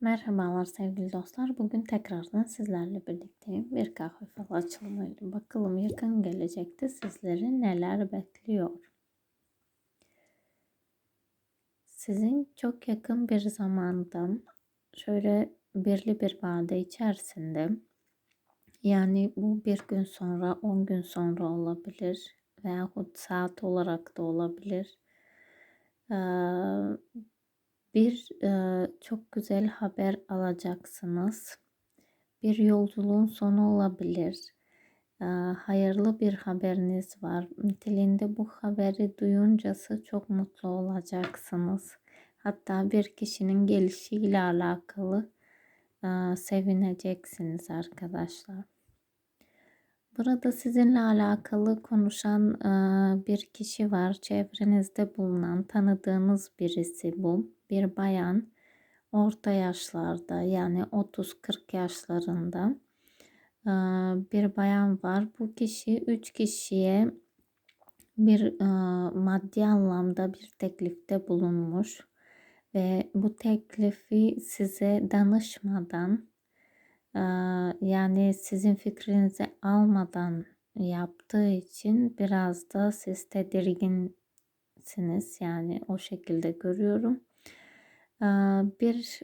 Merhabalar sevgili dostlar. Bugün tekrardan sizlerle birlikteyim. Bir kahve falı açılımıyla bakalım yakın gelecekte sizleri neler bekliyor. Sizin çok yakın bir zamanda şöyle birli bir vade içerisinde yani bu bir gün sonra, on gün sonra olabilir veyahut saat olarak da olabilir. Ee, bir e, çok güzel haber alacaksınız. Bir yolculuğun sonu olabilir. E, hayırlı bir haberiniz var. Niteliğinde bu haberi duyuncası çok mutlu olacaksınız. Hatta bir kişinin gelişiyle alakalı e, sevineceksiniz arkadaşlar. Burada sizinle alakalı konuşan e, bir kişi var. Çevrenizde bulunan, tanıdığınız birisi bu. Bir bayan orta yaşlarda yani 30-40 yaşlarında bir bayan var. Bu kişi 3 kişiye bir maddi anlamda bir teklifte bulunmuş ve bu teklifi size danışmadan yani sizin fikrinizi almadan yaptığı için biraz da siz tedirginsiniz. Yani o şekilde görüyorum. Bir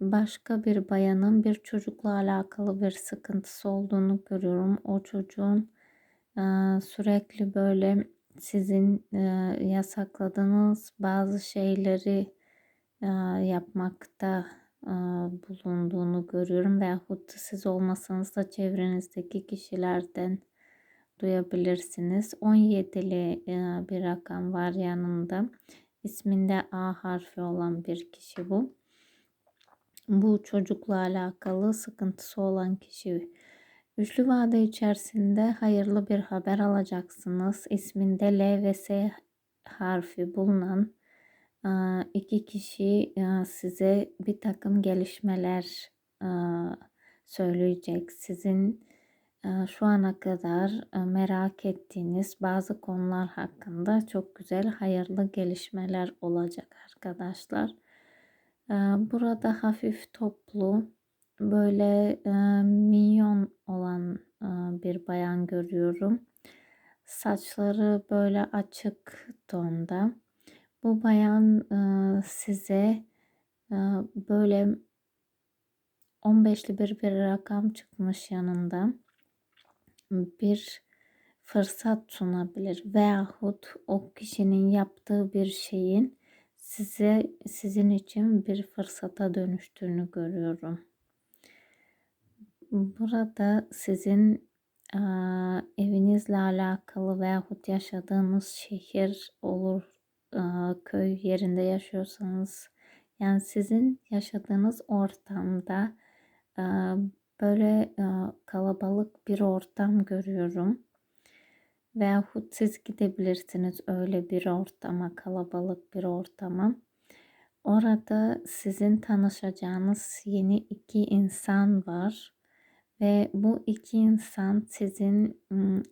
başka bir bayanın bir çocukla alakalı bir sıkıntısı olduğunu görüyorum. O çocuğun sürekli böyle sizin yasakladığınız bazı şeyleri yapmakta bulunduğunu görüyorum veyahut da siz olmasanız da çevrenizdeki kişilerden duyabilirsiniz. 17'li bir rakam var yanında. İsminde A harfi olan bir kişi bu. Bu çocukla alakalı sıkıntısı olan kişi. Üçlü vade içerisinde hayırlı bir haber alacaksınız. İsminde L ve S harfi bulunan iki kişi size bir takım gelişmeler söyleyecek. Sizin şu ana kadar merak ettiğiniz bazı konular hakkında çok güzel hayırlı gelişmeler olacak arkadaşlar. Burada hafif toplu böyle minyon olan bir bayan görüyorum. Saçları böyle açık tonda. Bu bayan size böyle 15'li bir bir rakam çıkmış yanında bir fırsat sunabilir veyahut o kişinin yaptığı bir şeyin size sizin için bir fırsata dönüştüğünü görüyorum. Burada sizin e, evinizle alakalı veyahut yaşadığınız şehir olur, e, köy yerinde yaşıyorsanız yani sizin yaşadığınız ortamda e, böyle kalabalık bir ortam görüyorum. Veyahut siz gidebilirsiniz öyle bir ortama, kalabalık bir ortama. Orada sizin tanışacağınız yeni iki insan var. Ve bu iki insan sizin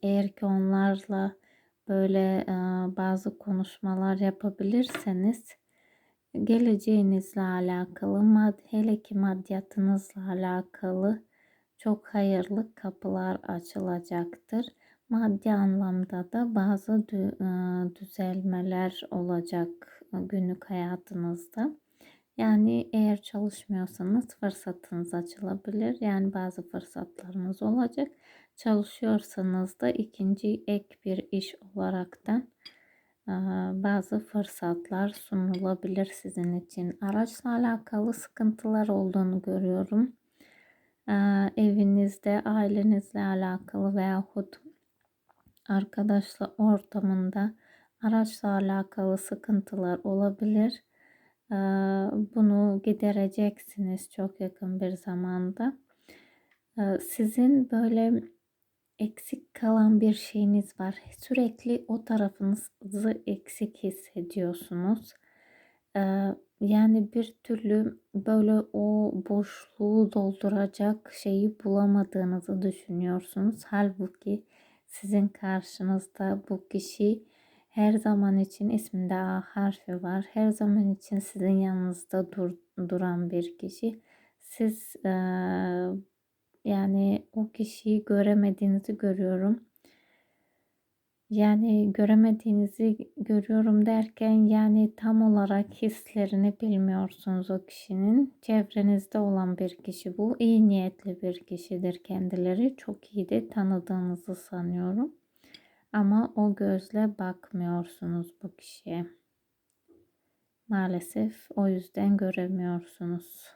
eğer ki onlarla böyle bazı konuşmalar yapabilirseniz geleceğinizle alakalı, hele ki maddiyatınızla alakalı çok hayırlı kapılar açılacaktır. Maddi anlamda da bazı e, düzelmeler olacak günlük hayatınızda. Yani eğer çalışmıyorsanız fırsatınız açılabilir. Yani bazı fırsatlarınız olacak. Çalışıyorsanız da ikinci ek bir iş olaraktan bazı fırsatlar sunulabilir sizin için. Araçla alakalı sıkıntılar olduğunu görüyorum. Evinizde, ailenizle alakalı veyahut arkadaşla ortamında araçla alakalı sıkıntılar olabilir. Bunu gidereceksiniz çok yakın bir zamanda. Sizin böyle eksik kalan bir şeyiniz var. Sürekli o tarafınızı eksik hissediyorsunuz. Yani bir türlü böyle o boşluğu dolduracak şeyi bulamadığınızı düşünüyorsunuz. Halbuki sizin karşınızda bu kişi Her zaman için isminde A harfi var. Her zaman için sizin yanınızda dur, duran bir kişi. Siz e, yani o kişiyi göremediğinizi görüyorum. Yani göremediğinizi görüyorum derken yani tam olarak hislerini bilmiyorsunuz o kişinin. Çevrenizde olan bir kişi bu. İyi niyetli bir kişidir kendileri. Çok iyi de tanıdığınızı sanıyorum. Ama o gözle bakmıyorsunuz bu kişiye. Maalesef o yüzden göremiyorsunuz.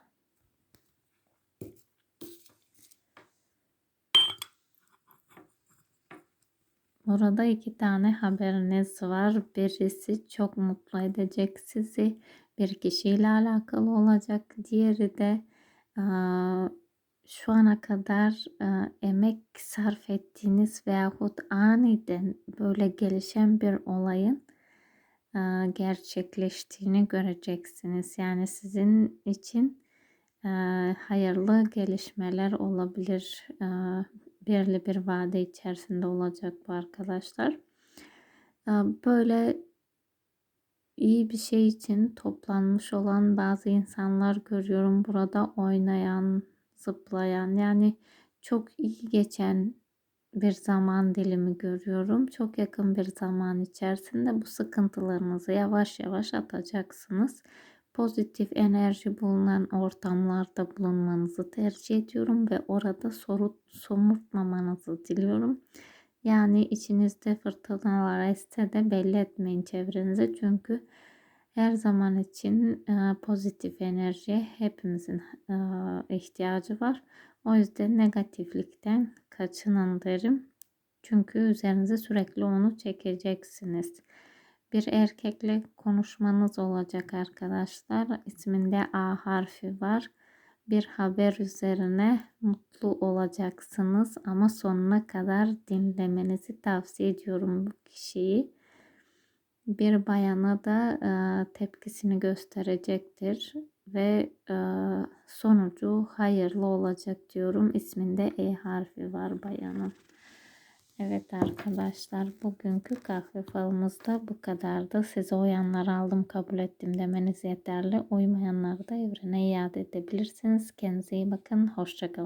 Burada iki tane haberiniz var. Birisi çok mutlu edecek sizi. Bir kişiyle alakalı olacak. Diğeri de şu ana kadar emek sarf ettiğiniz veyahut aniden böyle gelişen bir olayın gerçekleştiğini göreceksiniz. Yani sizin için hayırlı gelişmeler olabilir belirli bir vade içerisinde olacak bu arkadaşlar. Böyle iyi bir şey için toplanmış olan bazı insanlar görüyorum burada oynayan, zıplayan yani çok iyi geçen bir zaman dilimi görüyorum. Çok yakın bir zaman içerisinde bu sıkıntılarınızı yavaş yavaş atacaksınız pozitif enerji bulunan ortamlarda bulunmanızı tercih ediyorum ve orada sorut, somurtmamanızı diliyorum. Yani içinizde fırtınalar esse de belli etmeyin çevrenize çünkü her zaman için e, pozitif enerjiye hepimizin e, ihtiyacı var. O yüzden negatiflikten kaçının derim. Çünkü üzerinize sürekli onu çekeceksiniz bir erkekle konuşmanız olacak arkadaşlar. İsminde A harfi var. Bir haber üzerine mutlu olacaksınız ama sonuna kadar dinlemenizi tavsiye ediyorum bu kişiyi. Bir bayana da e, tepkisini gösterecektir ve e, sonucu hayırlı olacak diyorum. İsminde E harfi var bayanın. Evet arkadaşlar bugünkü kahve falımız da bu kadardı. Size uyanları aldım kabul ettim demeniz yeterli. Uymayanları da evrene iade edebilirsiniz. Kendinize iyi bakın. Hoşçakalın.